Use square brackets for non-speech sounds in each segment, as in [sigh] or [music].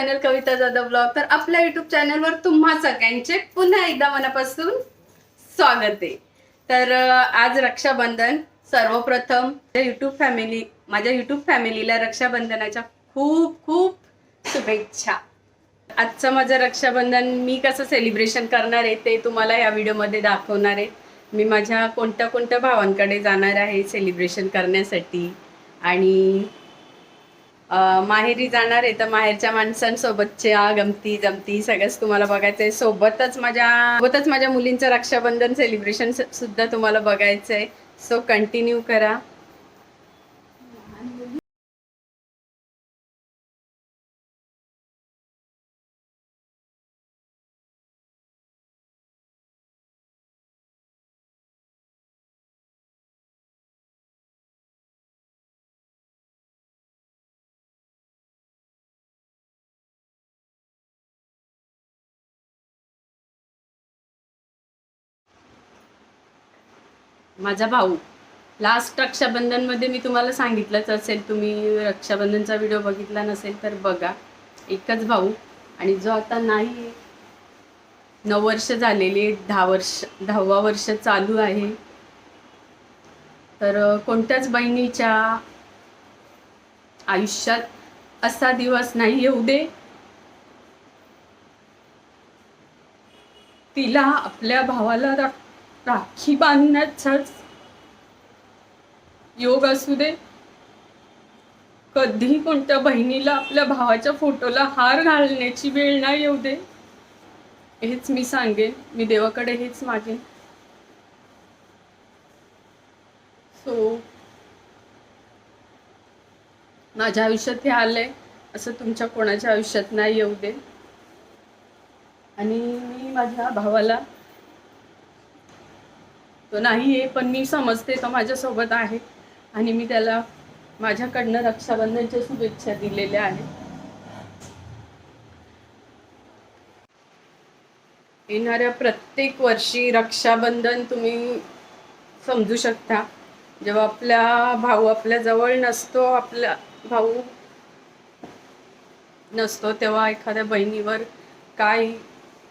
Channel कविता Jadhav blog तर आपल्या YouTube चॅनलवर तुम्हा सगळ्यांचे पुन्हा एकदा मनापासून स्वागत आहे. तर आज रक्षाबंधन सर्वप्रथम युट्यूब फॅमिली माझ्या युट्यूब फॅमिलीला रक्षाबंधनाच्या खूप खूप शुभेच्छा. आजचं माझं रक्षाबंधन मी कसं सेलिब्रेशन करणार आहे ते तुम्हाला या व्हिडिओमध्ये दाखवणार आहे. मी माझ्या कोणत्या कोणत्या भावांकडे जाणार आहे सेलिब्रेशन करण्यासाठी आणि माहेरी जाणार आहे तर माहेरच्या माणसांसोबतच्या गमती जमती सगळंच तुम्हाला बघायचं आहे सोबतच माझ्या सोबतच माझ्या मुलींचं रक्षाबंधन सेलिब्रेशन सुद्धा तुम्हाला बघायचं आहे सो कंटिन्यू करा. माझा भाऊ. लास्ट रक्षाबंधनमध्ये मी तुम्हाला सांगितलंच असेल तुम्ही रक्षाबंधनचा व्हिडिओ बघितला नसेल तर बघा. एकच भाऊ आणि जो आता नाही नऊ वर्ष झालेली दहा वर्ष दहावा वर्ष चालू आहे. तर कोणत्याच बहिणीच्या आयुष्यात असा दिवस नाही येऊ दे. तिला आपल्या भावाला राखी बांधण्याचाच योग असू दे. कधी कोणत्या बहिणीला आपल्या भावाच्या फोटोला हार घालण्याची वेळ नाही येऊ दे. हेच मी सांगेन. मी देवाकडे हेच मागेन. सो माझ्या आयुष्यात हे आलंय. असं तुमच्या कोणाच्या आयुष्यात नाही येऊ दे. आणि मी माझ्या भावाला तो नाही आहे पण मी समजते तो माझ्यासोबत आहे. आणि मी त्याला माझ्याकडनं रक्षाबंधनच्या शुभेच्छा दिलेल्या आहेत. येणाऱ्या प्रत्येक वर्षी रक्षाबंधन तुम्ही समजू शकता. जेव्हा आपला भाऊ आपल्या जवळ नसतो आपला भाऊ नसतो तेव्हा एखाद्या बहिणीवर काय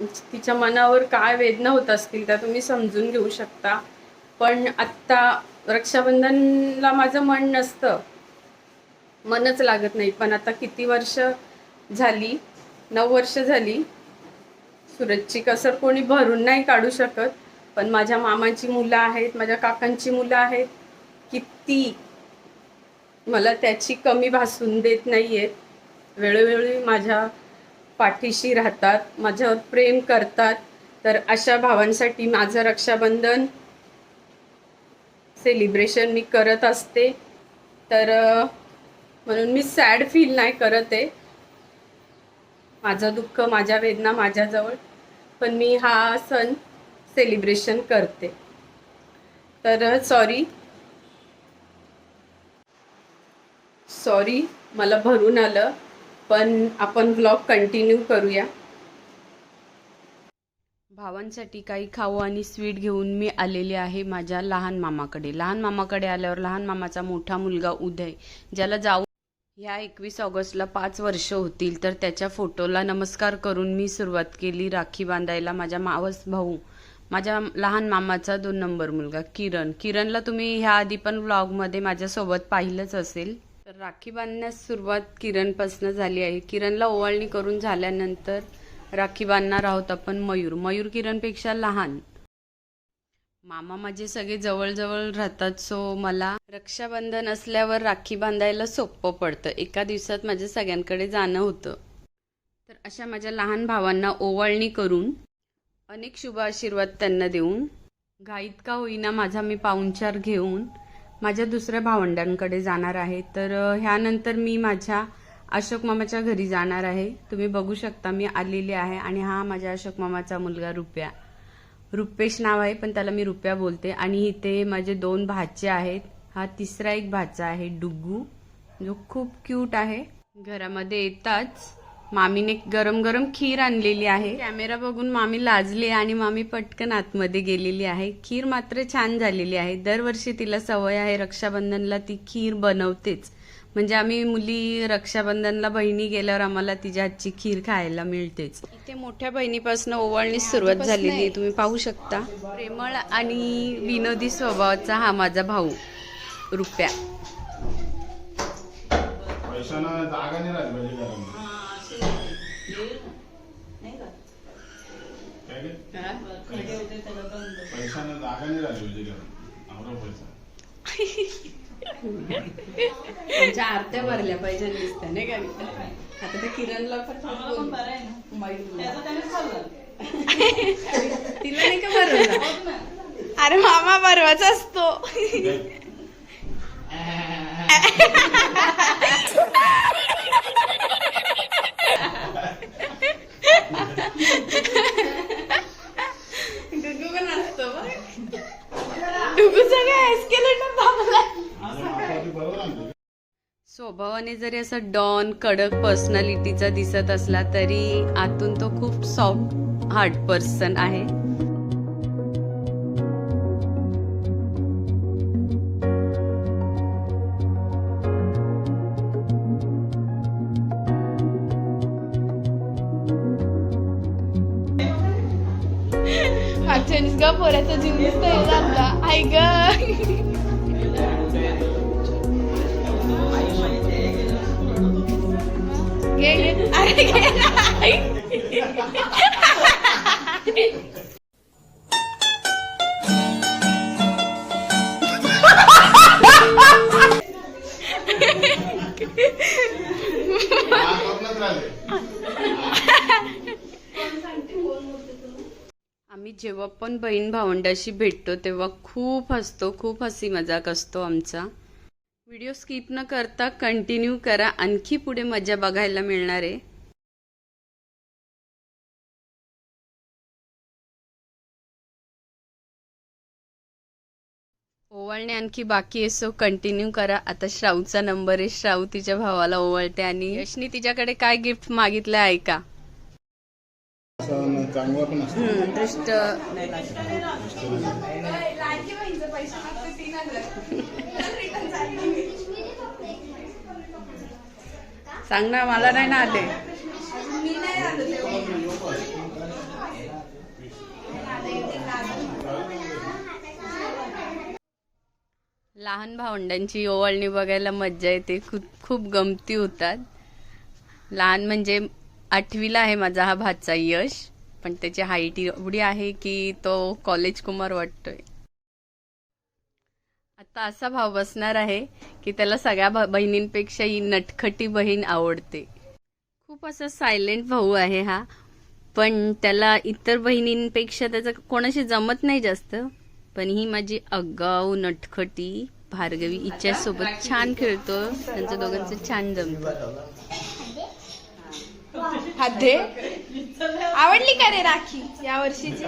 तिच्या मनावर काय वेदना होत असतील त्या तुम्ही समजून घेऊ शकता. पण आत्ता रक्षाबंधनला माझं मन नसतं. मनच लागत नाही. पण आता किती वर्ष झाली? नऊ वर्ष झाली. सूरजची कसर कोणी भरून नाही काढू शकत. पण माझ्या मामाची मुलं आहेत माझ्या काकांची मुलं आहेत. किती मला त्याची कमी भासून देत नाही आहेत वेळोवेळी माझ्या पाठीशी राहतात माझ्यावर प्रेम करतात तर अशा भावांसाठी माझं रक्षाबंधन सेलिब्रेशन मी करत असते. तर म्हणून मी सॅड फील नाही करत आहे. माझं दुःख माझ्या वेदना माझ्याजवळ पण मी हा सण सेलिब्रेशन करते. तर सॉरी सॉरी मला भरून आलं. पण आपण ब्लॉग कंटिन्यू करूया. भावांसाठी काही खाऊ आणि स्वीट घेऊन मी आलेले आहे माझ्या लहान मामाकडे. लहान मामाकडे आल्यावर लहान मामाचा मोठा मुलगा उदय ज्याला जाऊ ह्या एकवीस ऑगस्टला पाच वर्ष होतील तर त्याच्या फोटोला नमस्कार करून मी सुरुवात केली राखी बांधायला माझ्या मावस भाऊ माझ्या लहान मामाचा दोन नंबर मुलगा किरण. किरणला तुम्ही ह्या आधी पण व्लॉगमध्ये माझ्यासोबत पाहिलंच असेल. तर राखी बांधण्यास सुरुवात किरणपासून झाली आहे. किरणला ओवाळणी करून झाल्यानंतर राखी बांधणार आहोत आपण मयूर. मयूर किरणपेक्षा लहान. मामा माझे सगळे जवळजवळ राहतात सो मला रक्षाबंधन असल्यावर राखी बांधायला सोपं पडतं. एका दिवसात माझ्या सगळ्यांकडे जाणं होतं. तर अशा माझ्या लहान भावांना ओवाळणी करून अनेक शुभ आशीर्वाद त्यांना देऊन घाईत का होईना माझा मी पाहुणचार घेऊन माझ्या दुसऱ्या भावंडांकडे जाणार आहे. तर ह्यानंतर मी माझ्या अशोक मामाच्या घरी जाणार आहे. तुम्ही बघू शकता मी आलेली आहे आणि हा माझ्या अशोक मामाचा मुलगा रुप्या. रुपेश नाव आहे पण त्याला मी रुप्या बोलते. आणि इथे माझे दोन भाचे आहेत. हा तिसरा एक भाचा आहे डुग्गू. जो खूप क्यूट आहे. घरामध्ये येताच मामीने गरम गरम खीर आणलेली आहे. कॅमेरा बघून मामी लाजली आणि मामी पटकन आतमध्ये गेलेली आहे. खीर मात्र छान झालेली आहे. दरवर्षी तिला सवय आहे रक्षाबंधनला ती खीर बनवतेच. म्हणजे आम्ही मुली रक्षाबंधनला बहिणी गेल्यावर आम्हाला तिच्या हातची खीर खायला मिळतेच. इथे मोठ्या बहिणीपासून ओवाळणी सुरुवात झालेली आहे. तुम्ही पाहू शकता. प्रेमळ आणि विनोदी स्वभावाचा हा माझा भाऊ. रुप्या. पैशानं जागा नाही पैशानं जागा नाही राहिली पाहिजे घरात आवरा पैसा. त्यांच्या आरत्या भरल्या पाहिजे दिसत्या नाही का आता त्या किरणला पण तिला नाही का भरवला? अरे मामा बरवाच असतो [laughs] पण असतो डुगूचं काय एस्केलेटर दाबला आणि मापावरती बरोबर आणते स्वभावाने जरी असं डॉन कडक पर्सनॅलिटीचा दिसत असला तरी आतून तो खूप सॉफ्ट हार्ट पर्सन आहे. मागच्यानीच ग जीव नुसतं हे झाला आम्ही जेव्हा पण बहीण भावंडाशी भेटतो तेव्हा खूप हसतो खूप हसी मजाक असतो आमचा. व्हिडिओ स्किप न करता कंटिन्यू करा. आणखी पुढे मजा बघायला मिळणार आहे. ओवाळणे आणखी बाकी आहे सो कंटिन्यू करा. आता श्राऊचा नंबर आहे. श्राऊ तिच्या भावाला ओवाळते आणि यशनी तिच्याकडे काय गिफ्ट मागितलं आहे का? दृष्ट सांग ना मला नाही ना आले. लहान भावंडांची ओवाळणी बघायला मज्जा येते. खूप खूप गमती होतात. लहान म्हणजे आठवीला आहे माझा हा भातचा यश पण त्याची हाईट एवढी आहे की तो कॉलेज कुमार वाटतोय. आता असा भाव बसणार आहे की त्याला सगळ्या बहिणींपेक्षा ही नटखटी बहीण आवडते. खूप असा सायलेंट भाऊ आहे हा. पण त्याला इतर बहिणींपेक्षा त्याचं कोणाशी जमत नाही जास्त. पण ही माझी आगाऊ नटखटी भार्गवी हिच्यासोबत छान खेळतो. त्यांचं दोघांचं छान जमतं. हात दे. आवडली का रे राखी या वर्षीची.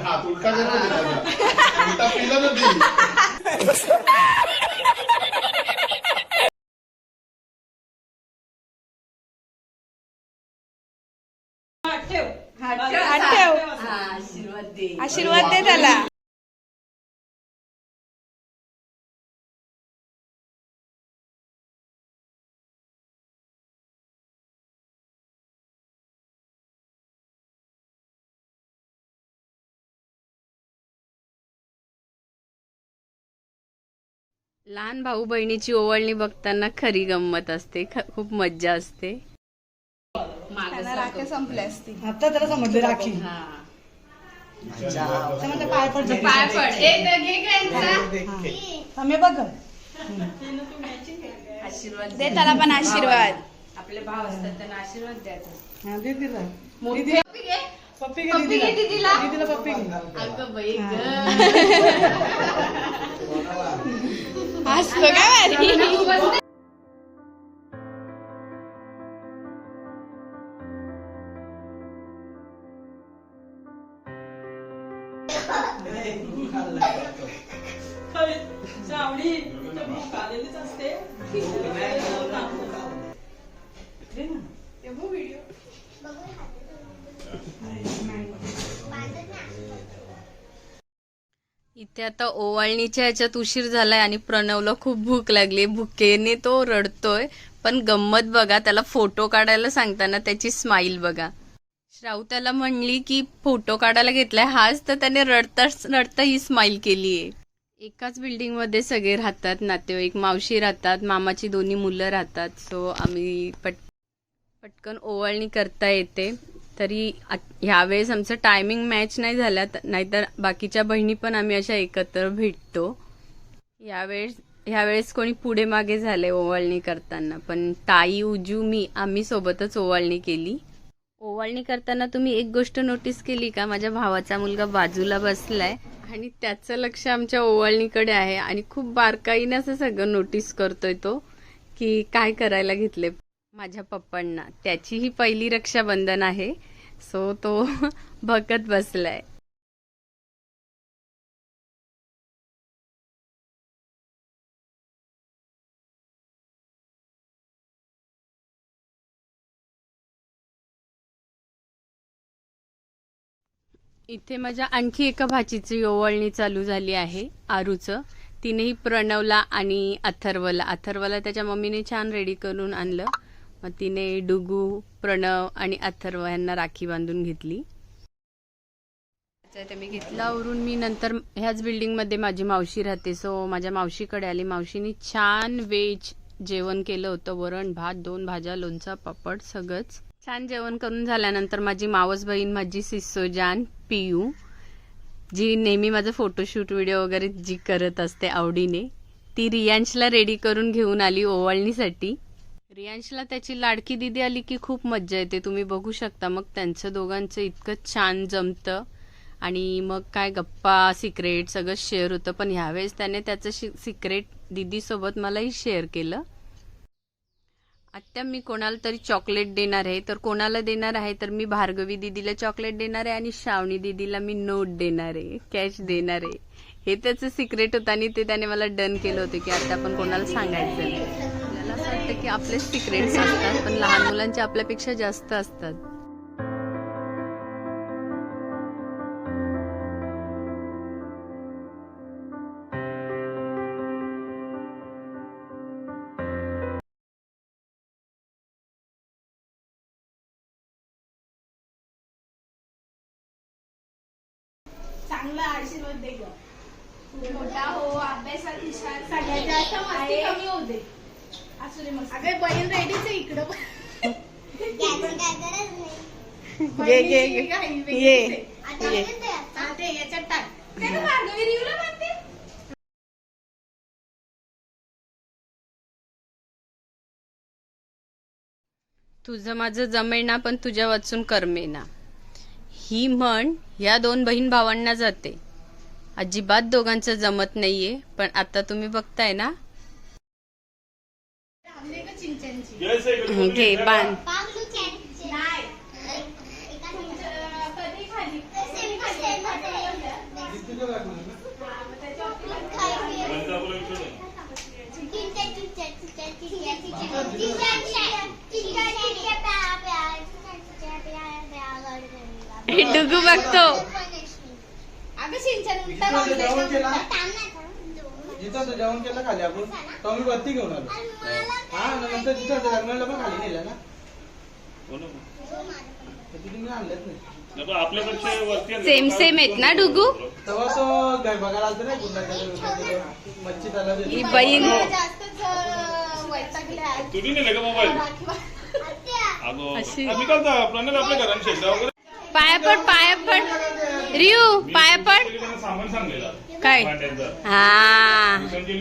हात ठेव. आशीर्वाद दे त्याला. लहान भाऊ बहिणीची ओवाळणी बघताना खरी गंमत असते. ख- खूप मज्जा असते. त्यांना राख्या संपल्या असतील. आता त्याला समजले राखी. त्यामध्ये पाय पडले पाय पड. ए, ते घे त्यांचा. आम्ही बघ. आशीर्वाद दे त्याला पण आशीर्वाद. आपले भाव असतात त्यांना आशीर्वाद द्यायचा हा, दे तिला. मोठे पप्पी घे. दीदीला. दीदीला. पप्पी घे. अगं बाई [laughs] ग असतो काय भारी सावडी भूक आलेलीच असते इथे आता ओवाळणीच्या ह्याच्यात उशीर झालाय आणि प्रणवला खूप भूक लागली भुकेने तो रडतोय. पण गंमत बघा त्याला फोटो काढायला सांगताना त्याची स्माईल बघा. श्राऊ त्याला म्हणली की फोटो काढायला घेतलाय हाच तर त्याने रडता रडता ही स्माईल केली आहे एकाच बिल्डिंगमध्ये सगळे राहतात नातेवाईक मावशी राहतात मामाची दोन्ही मुलं राहतात. सो आम्ही पट पटकन ओवाळणी करता येते. तरी ह्यावेळेस आमचं टायमिंग मॅच नाही झाला नाहीतर बाकीच्या बहिणी पण आम्ही अशा एकत्र भेटतो. यावेळेस ह्यावेळेस कोणी पुढे मागे झाले ओवाळणी करताना पण ताई उजू मी आम्ही सोबतच ओवाळणी केली. ओवाळणी करताना तुम्ही एक गोष्ट नोटीस केली का? माझ्या भावाचा मुलगा बाजूला बसलाय आणि त्याचं लक्ष आमच्या ओवाळणीकडे आहे आणि खूप बारकाईने असं सगळं नोटीस करतोय तो की काय करायला घेतले माझ्या पप्पांना. त्याची ही पहिली रक्षाबंधन आहे. सो तो [laughs] बघत बसलाय. इथे माझ्या आणखी एका भाचीची ओवळणी चालू झाली आहे आरूचं. तिनेही प्रणवला आणि अथर्वला. अथर्वला त्याच्या मम्मीने छान रेडी करून आणलं. मग तिने डुगू प्रणव आणि अथर्व यांना राखी बांधून घेतली. मी घेतला आवरून. मी नंतर ह्याच बिल्डिंगमध्ये माझी मावशी राहते. सो माझ्या मावशीकडे आली. मावशीने छान वेज जेवण केलं होतं. वरण भात दोन भाज्या लोणचा पापड सगळंच. छान जेवण करून झाल्यानंतर माझी मावस बहीण माझी सिसोजान पियू जी नेहमी माझं फोटोशूट व्हिडिओ वगैरे जी करत असते आवडीने ती रियांशला रेडी करून घेऊन आली ओवाळणीसाठी. रियांशला त्याची लाडकी दिदी आली की खूप मज्जा येते. तुम्ही बघू शकता. मग त्यांचं दोघांचं इतकं छान जमतं. आणि मग काय गप्पा सिक्रेट सगळं शेअर होतं. पण ह्यावेळेस त्याने त्याचं सिक्रेट दिदीसोबत मलाही शेअर केलं. आत्ता मी कोणाला तरी चॉकलेट देणार आहे. तर कोणाला देणार आहे? तर मी भार्गवी दिदीला चॉकलेट देणार आहे आणि श्रावणी दिदीला मी नोट देणार आहे. कॅश देणार आहे. हे त्याचं सिक्रेट होतं आणि ते त्याने मला डन केलं होतं की आता आपण कोणाला सांगायचं नाही वाटतं की आपलेच सिक्रेट्स असतात पण लहान मुलांचे आपल्यापेक्षा जास्त असतात. चांगला आशीर्वाद दे ग. मोठा हो अभ्यासात हुशार. सगळ्यात जास्त मस्ती कमी होते असू दे मस्त अगं बहीण रेडीच आहे इकडं. घे, घे, घे. ये. ते याच्यात टाक. काय गं भार्गवी रिवला म्हणते. तुझं माझं जमेना पण तुझ्या वाचून करमेना ही म्हण या दोन बहीण भावांना जाते. अजिबात दोघांचं जमत नाहीये पण आता तुम्ही बघताय ना घे बांध. नाही कधी खाली कधी खाली डुगू बघतो. अगं सिंचन उलटा इथं तो जेवण केला ना. खाली आपण तो मी वरती घेऊन आलो हा नंतर तिथं लग्नाला पण खाली नेलं ना तर तिथे मी आणलंच नाही आपल्याकडचे वरती सेम सेम आहेत ना डुगू तेव्हा तो घर बघायला आलता नाही मच्छी त्याला. ही बहीण. तुम्ही नेले का मोबाईल अगो अशी. आम्ही आपल्या वगैरे पाया पड पाया पड. रियू पाया पड. सामान सांगलेलं काय? हा.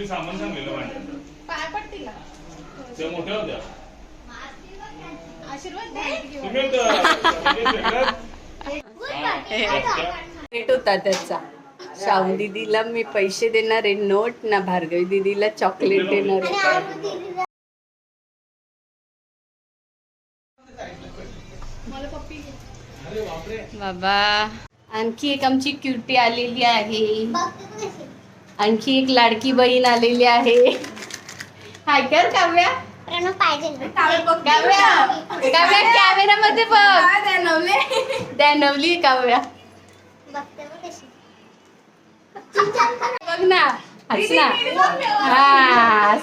सामान सांगलेलं पाया पड तिला. त्या मोठ्या होत्या. आशीर्वाद. तुम्ही? रेट होता त्याचा. शाहू दीदीला मी पैसे देणार आहे नोट ना भार्गवी दीदीला चॉकलेट देणार आहे. बाबा. आणखी एक आमची क्युटी आलेली आहे. आणखी एक लाडकी बहीण आलेली आहे. हाय कर काव्या. काव्या काव्या कॅमेरामध्ये बघ. दॅनवली. काव्या. बघ ना. हस ना. हा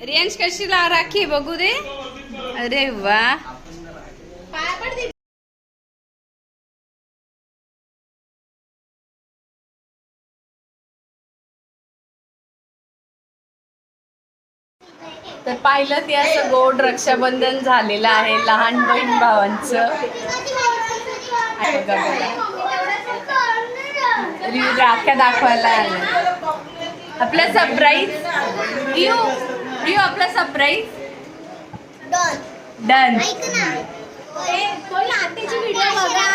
रेंज कशी ला राखी बघू दे. अरे वा. तर पाहिलं ते असं गोड रक्षाबंधन झालेलं आहे लहान बहीण भावांचं. राख्या दाखवायला आल्या. आपला सरप्राईज येऊ रिव आपला सरप्राईज डन ए, तो लाटेची व्हिडिओ बघा.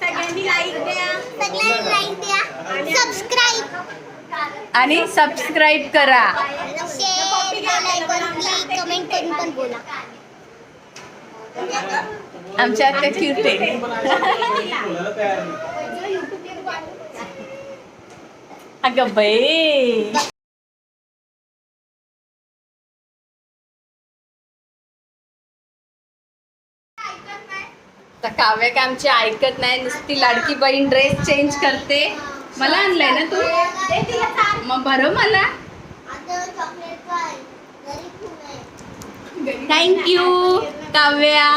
सगळ्यांनी लाईक द्या. सबस्क्राईब आणि सबस्क्राईब करा. कमेंट करून पण बोला. आमच्या आत्या क्यूट आहे. [laughs] अगं बाई. तर काव्य काय आमची ऐकत नाही नुसती लाडकी बहीण ड्रेस चेंज करते. मला आणलंय ना तू? मग बरं मला. आता चॉकलेट काय घरी खूप आहे. Thank you Kavya.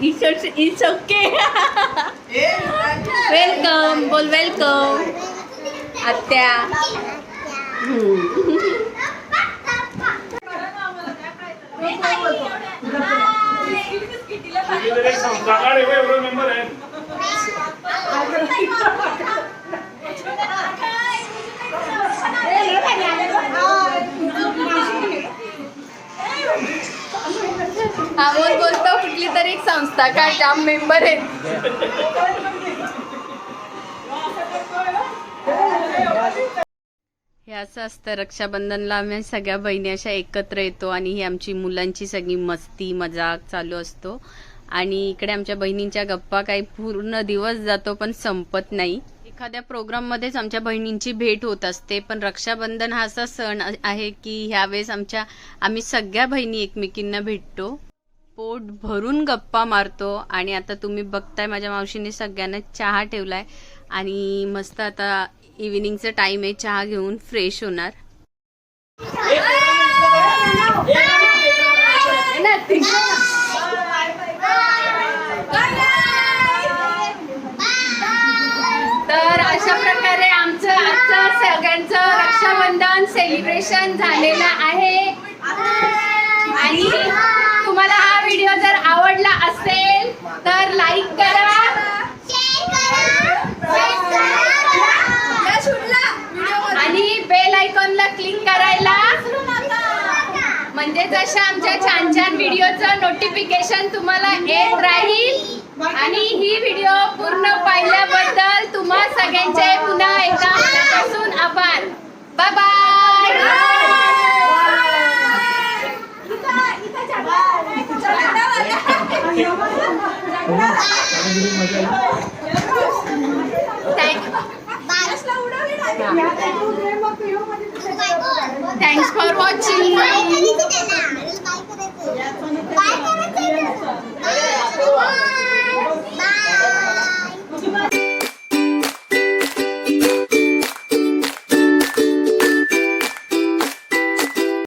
It's okay welcome बोल वेलकम आत्या. हम्म. एक मेंबर अमोल बोलतो कुठली तरी एक संस्था काय त्या मेंबर आहेत. हे असं असतं रक्षाबंधनला आम्ही सगळ्या बहिणी अशा एकत्र येतो आणि ही आमची मुलांची सगळी मस्ती मजाक चालू असतो. आणि इकडे आमच्या बहिणींच्या गप्पा काही पूर्ण दिवस जातो पण संपत नाही एखाद्या प्रोग्राम मध्येच आमच्या बहिणींची भेट होत असते पण रक्षाबंधन हा असा सण आहे की ह्यावेळेस आमच्या आम्ही सगळ्या बहिणी एकमेकींना भेटतो पोट भरून गप्पा मारतो आणि आता तुम्ही बघताय माझ्या मावशीने सगळ्यांना चहा ठेवलाय आणि मस्त आता इव्हिनिंगचा टाइम आहे चहा घेऊन फ्रेश होणार तर अशा प्रकारे आमचं आजचं सगळ्यांचं रक्षाबंधन सेलिब्रेशन झालेलं आहे. आणि तुम्हाला हा व्हिडिओ जर आवडला असेल तर लाईक करा. आणि बेल आयकॉनला क्लिक करायला. म्हणजे जशा आमच्या छान छान व्हिडिओचं नोटिफिकेशन तुम्हाला येत राहील. आणि ही व्हिडिओ पूर्ण पाहिल्याबद्दल तुम्हा सगळ्यांचे पुन्हा एकदा मनापासून आभार. Bye bye. Bye. Bye. Kita kita jalan. Thanks for watching. Bye. Bye. Bye. Bye.